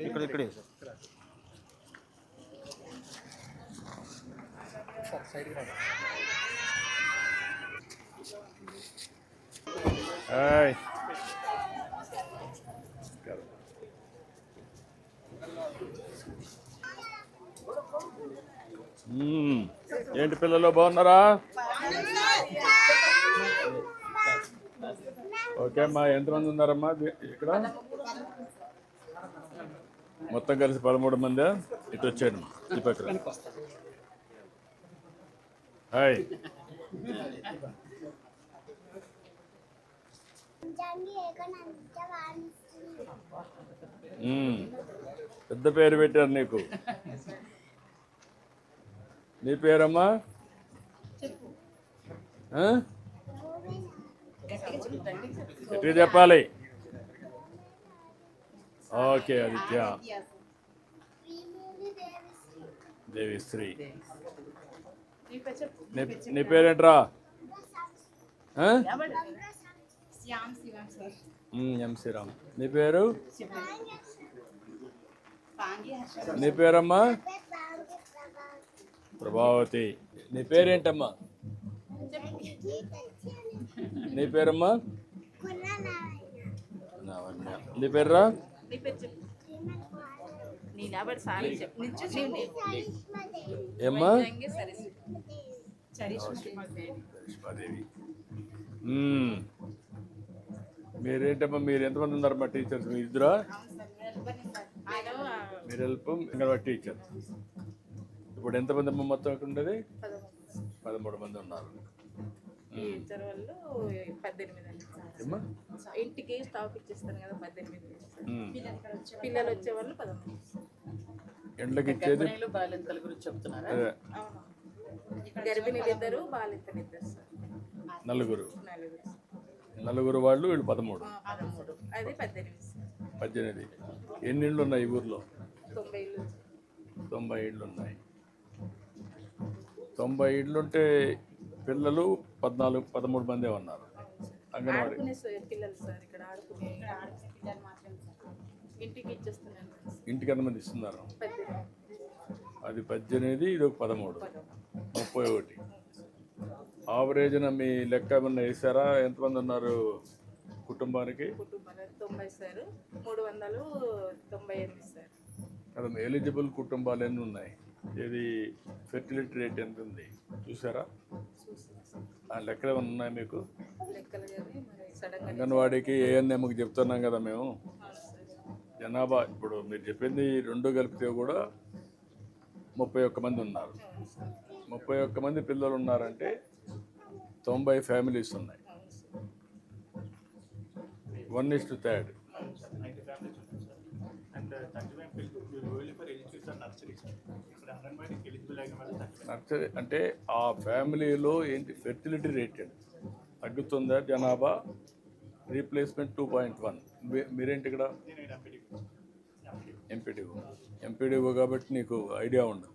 ఇక్కడ ఇక్కడే హాయ్ మ్మ్. ఏంటి పిల్లలు బాగున్నారా? ఓకే అమ్మా ఎంతమంది ఉన్నారమ్మా? ఇక్కడ? మొత్తం కలిసి పదమూడు మంది. ఇటు వచ్చాడు ఈ పక్కన. హాయ్. పెద్ద పేరు పెట్టారు నీకు. నీ పేరమ్మా? గట్టిగా చెప్పాలి. ఓకే ఆదిత్య. దేవిశ్రీ. నీ పేరేంట్రా? ఎం శ్రీరామ్ నీ పేరు? నీ పేరమ్మా? ప్రభావతి నీ పేరేంటమ్మా? నీ పేరమ్మా. నీ పేర్రా? ఏమ్మా. మీరేంటమ్మా? మీరు ఎంతమంది ఉన్నారమ్మా టీచర్స్? మీ ఇద్దరా? మీరు హెల్ప్ ఇంకా టీచర్. ఇప్పుడు ఎంతమంది అమ్మ మొత్తం ఇక్కడ ఉండేది? పదమూడు మంది ఉన్నారు. టీచర్ వాళ్ళు పద్దెనిమిది అండి. ఇంటికి స్టాప్ ఇచ్చేస్తాను కదా పద్దెనిమిది. పిల్లలు వచ్చే వాళ్ళు పదమూడు ఎండ్లకి ఇచ్చేది గర్భిణీలు బాలింతల గురించి చెప్తున్నారా? గర్భిణీలు ఇద్దరు బాలింతలు ఇద్దరు సార్. నలుగురు. నలుగురు వాళ్ళు వీళ్ళు పదమూడు. అది పద్దెనిమిది పద్దెనిమిది. ఎన్ని ఇళ్ళు ఉన్నాయి ఈ ఊర్లో? తొంభై ఇల్లు తొంభై ఇళ్ళు ఉన్నాయి. తొంభై ఇళ్ళుంటే పిల్లలు పద్నాలుగు పదమూడు మందే ఉన్నారు. అంగన్వాడీ. ఇంటికి ఎంతమంది ఇస్తున్నారు? అది పద్దెనిమిది ఇది ఒక పదమూడు. ముప్పై ఒకటి. ఆవరేజ్న మీ లెక్క ఏమన్నా వేసారా ఎంతమంది ఉన్నారు కుటుంబానికి? తొంభై కదా ఎలిజిబుల్ కుటుంబాలు ఎన్ని ఉన్నాయి? ఇది ఫెర్టిలిటీ రేట్ ఎంత ఉంది? చూసారా? ఆ లెక్కలు ఉన్నాయి మీకు? అంగన్వాడీకి ఏఎన్ఎంకి చెప్తున్నాం కదా మేము? జనాభా ఇప్పుడు మీరు చెప్పింది రెండు కలిపితే కూడా ముప్పై ఒక్క మంది ఉన్నారు. ముప్పై ఒక్క మంది పిల్లలు ఉన్నారంటే తొంభై ఫ్యామిలీస్ ఉన్నాయి. One is to third. Nursery అంటే ఆ ఫ్యామిలీలో ఏంటి? ఫెర్టిలిటీ రేట్ తగ్గుతుందా జనాభా? రీప్లేస్మెంట్ టూ పాయింట్ వన్ మీరేంటి ఇక్కడ? ఎంపీడీఓ ఎంపీడీఓ కాబట్టి నీకు ఐడియా ఉండదు.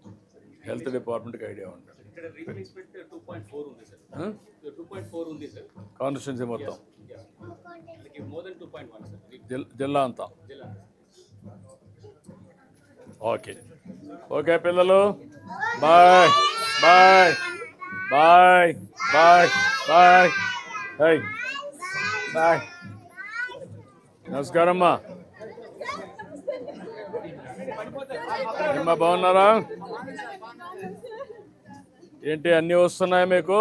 హెల్త్ డిపార్ట్మెంట్కి ఐడియా ఉండదు. ఇక్కడ రీప్లేస్మెంట్ టూ పాయింట్ ఫోర్ ఉంది సార్ టూ పాయింట్ ఫోర్ ఉంది సార్ కాన్స్టిట్యున్సీ మొత్తం మనకి more than two point one sir జిల్ జిల్లా అంతా జిల్లా ఓకే. ఓకే పిల్లలు. Bye. Bye. Bye. Bye. Bye. Hi bye. నమస్కారం అమ్మా. అమ్మా బాగున్నారా? ఏంటి అన్నీ వస్తున్నాయా మీకు?